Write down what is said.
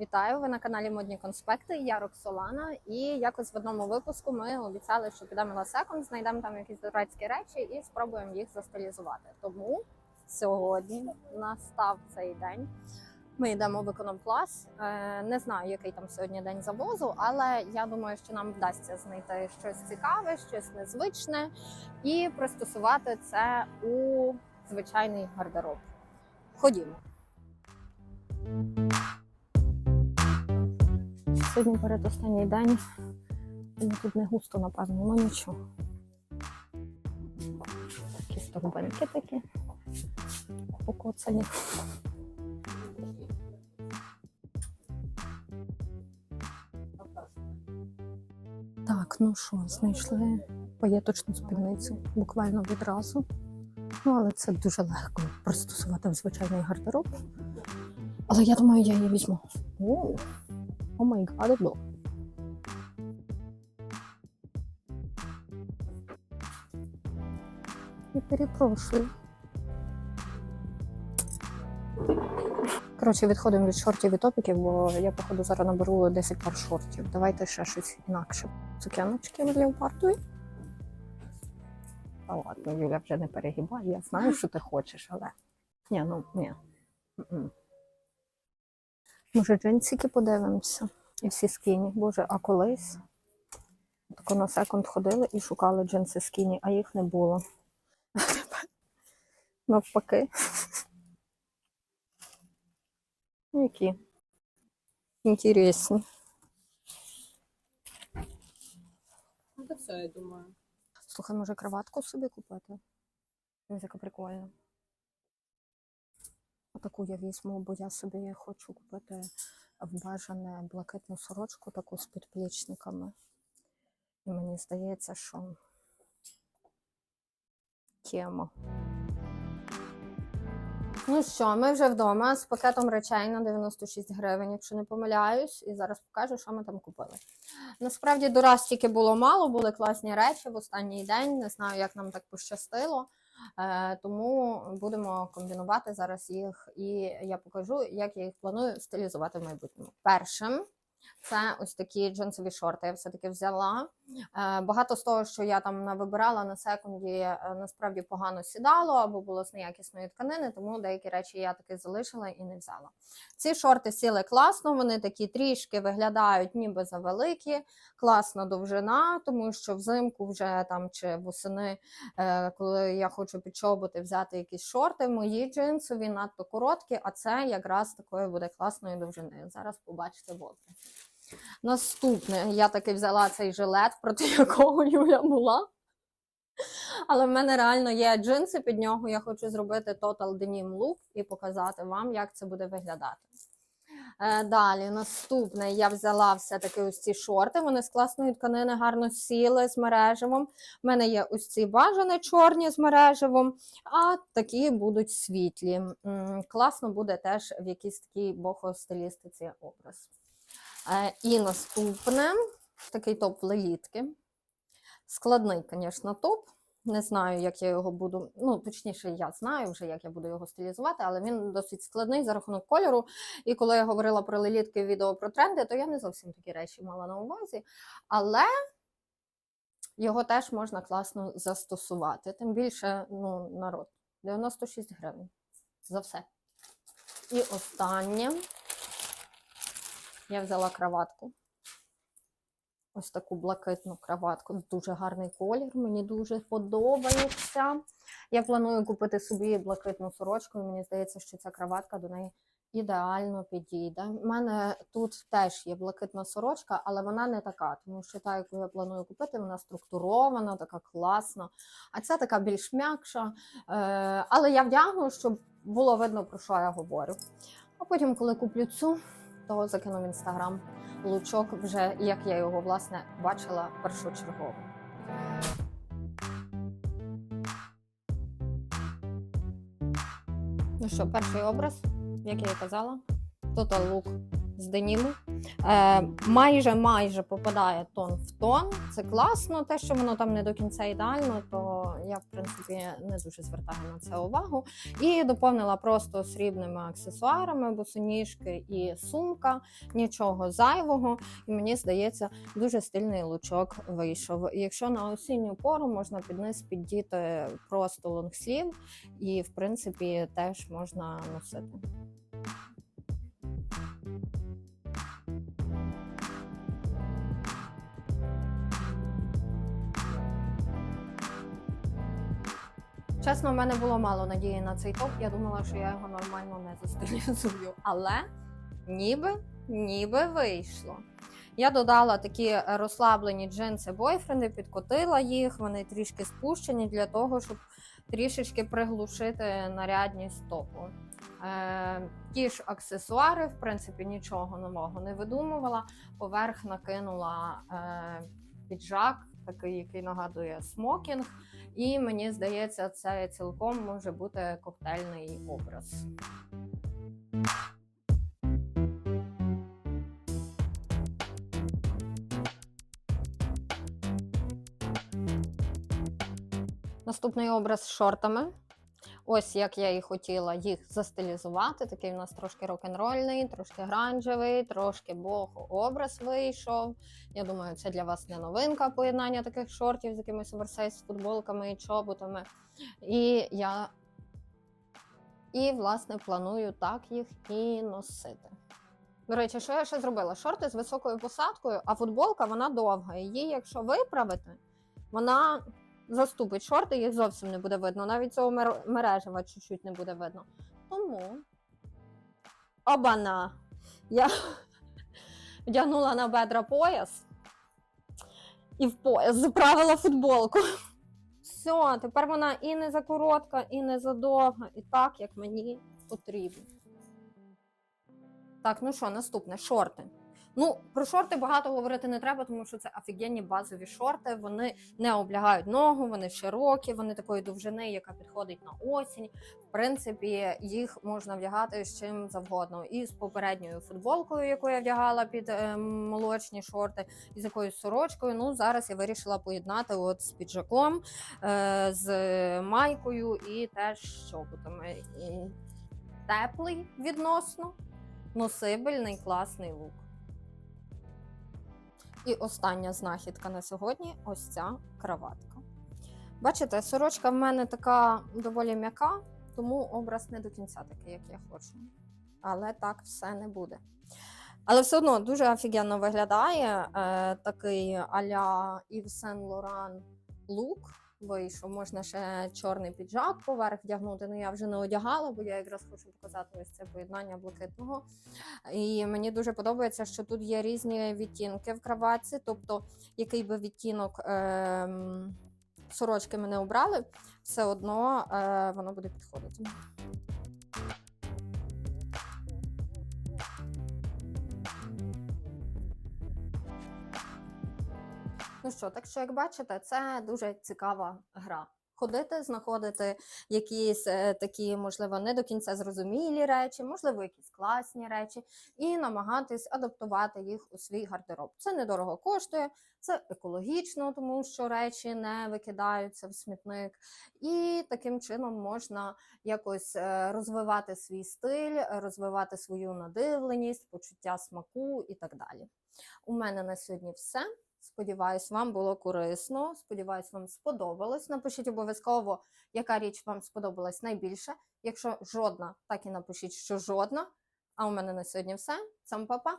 Вітаю! Ви на каналі Модні Конспекти. Я Роксолана. І якось в одному випуску ми обіцяли, що підемо на секонд, знайдемо там якісь дурацькі речі і спробуємо їх застилізувати. Тому сьогодні настав цей день. Ми йдемо в економ-клас. Е, Не знаю, який там сьогодні день завозу, але я думаю, що нам вдасться знайти щось цікаве, щось незвичне і пристосувати це у звичайний гардероб. Ходімо. Сьогодні передостанній день. І тут не густо, напевно, ну нічого. Такі стовбинки такі покоцані. Так, ну що, знайшли паєточну спідницю буквально відразу. Ну, але це дуже легко пристосувати в звичайний гардероб. Але я думаю, я її візьму. О, о май гад, було. Я перепрошую. Коротше, відходимо від шортів і топіків, бо я, походу, зараз наберу 10 пар шортів. Давайте ще щось інакше. Цукяночки леопардові. Та ладно, Юля вже не перегибає. Я знаю, що ти хочеш, але. Ні, ну ні. Може, джинсики подивимося. І всі скіні. Боже, а колись тако на секунд ходили і шукали джинси скіні, а їх не було. Навпаки. Ну, Які? Інтересні. Ну, це все, я думаю. Слухай, може кроватку собі купити? Яка прикольна. Отаку я візьму, бо я собі хочу купити в бажане блакитну сорочку, таку з підплічниками. І мені здається, що тема. Ну що, ми вже вдома з пакетом речей на 96 гривень, якщо не помиляюсь, і зараз покажу, що ми там купили. Насправді до раз тільки було мало, були класні речі в останній день. Не знаю, як нам так пощастило. Е, тому будемо комбінувати зараз їх, і я покажу, як я їх планую стилізувати в майбутньому. Першим це ось такі джинсові шорти. Я все-таки взяла. Е, Багато з того, що я там вибирала на секунді, е, насправді погано сідало або було з неякісної тканини, тому деякі речі я таки залишила і не взяла. Ці шорти сіли класно, вони такі трішки виглядають ніби завеликі, класна довжина, тому що взимку вже там чи восени, е, коли я хочу під чоботи взяти якісь шорти, мої джинсові надто короткі, а це якраз такої буде класної довжини. Зараз побачите в образі. Наступне, я таки взяла цей жилет, проти якого Юля була. Але в мене реально є джинси під нього. Я хочу зробити Total Denim Look і показати вам, як це буде виглядати. Е, Далі, наступне, я взяла все-таки ось ці шорти. Вони з класної тканини гарно сіли з мереживом. У мене є ось ці бажані чорні з мереживом, а такі будуть світлі. Класно буде теж в якійсь такій бохо-стилістиці образ. Е, І наступне такий топ лелітки. Складний, звісно, топ. Не знаю, як я його буду. Ну, точніше, я знаю вже, як я буду його стилізувати, але він досить складний за рахунок кольору. І коли я говорила про лелітки в відео про тренди, то я не зовсім такі речі мала на увазі. Але його теж можна класно застосувати. Тим більше, ну, народ, 96 гривень за все. І останнє я взяла краватку. Ось таку блакитну краватку. Дуже гарний колір, мені дуже подобається. Я планую купити собі блакитну сорочку, і мені здається, що ця краватка до неї ідеально підійде. У мене тут теж є блакитна сорочка, але вона не така, тому що та, яку я планую купити, вона структурована, така класна. А ця така більш м'якша. Е, але я вдягну, щоб було видно, про що я говорю. А потім, коли куплю цю, то закинув інстаграм лучок, вже як я його власне бачила першочергово. Ну що, перший образ, як я і казала, тут Look з деніму. Е, майже майже попадає тон в тон. Це класно. Те, що воно там не до кінця ідеально, то я, в принципі, не дуже звертаю на це увагу. І доповнила просто срібними аксесуарами, босоніжки і сумка, нічого зайвого. І мені здається, дуже стильний лучок вийшов. Якщо на осінню пору можна під низ піддіти просто лонгслів, і в принципі теж можна носити. Чесно, в мене було мало надії на цей топ. Я думала, що я його нормально не застилізую. Але ніби, ніби вийшло. Я додала такі розслаблені джинси бойфренди, підкотила їх, вони трішки спущені для того, щоб трішечки приглушити нарядність топу. Е, ті ж аксесуари, в принципі, нічого нового не видумувала. Поверх накинула е, піджак, такий, який нагадує смокінг. І мені здається, це цілком може бути коктейльний образ. Наступний образ з шортами. Ось як я і хотіла їх застилізувати. Такий у нас трошки рок-н-рольний, трошки гранжевий, трошки бохо образ вийшов. Я думаю, це для вас не новинка поєднання таких шортів з якимись оверсайз футболками і чоботами. І я і, власне, планую так їх і носити. До речі, що я ще зробила? Шорти з високою посадкою, а футболка вона довга. Її, якщо виправити, вона заступить шорти, їх зовсім не буде видно. Навіть цього мережева чуть-чуть не буде видно. Тому обана. Я вдягнула на бедра пояс і в пояс заправила футболку. Все, тепер вона і не за коротка, і не за довга, і так, як мені потрібно. Так, ну що, наступне шорти. Ну, про шорти багато говорити не треба, тому що це офігенні базові шорти. Вони не облягають ногу, вони широкі, вони такої довжини, яка підходить на осінь. В принципі, їх можна вдягати з чим завгодно. І з попередньою футболкою, яку я вдягала під е, молочні шорти, і з якоюсь сорочкою. Ну, зараз я вирішила поєднати от з піджаком, е, з майкою і теж чоботами. І теплий відносно, носибельний, класний лук. І остання знахідка на сьогодні ось ця краватка. Бачите, сорочка в мене така доволі м'яка, тому образ не до кінця такий, як я хочу. Але так все не буде. Але все одно дуже офігенно виглядає е, такий а-ля Yves Сен Лоран лук. Вийшов, можна ще чорний піджак поверх вдягнути. Ну я вже не одягала, бо я якраз хочу показати ось це поєднання блакитного. І мені дуже подобається, що тут є різні відтінки в кроватці, Тобто, який би відтінок ем, сорочки ми не обрали, все одно е, воно буде підходити. Ну що, так що, як бачите, це дуже цікава гра. Ходити, знаходити якісь е, такі, можливо, не до кінця зрозумілі речі, можливо, якісь класні речі, і намагатись адаптувати їх у свій гардероб. Це недорого коштує, це екологічно, тому що речі не викидаються в смітник. І таким чином можна якось е, розвивати свій стиль, розвивати свою надивленість, почуття смаку і так далі. У мене на сьогодні все. Сподіваюсь, вам було корисно. Сподіваюсь, вам сподобалось. Напишіть обов'язково, яка річ вам сподобалась найбільше. Якщо жодна, так і напишіть, що жодна. А у мене на сьогодні все. Сам папа.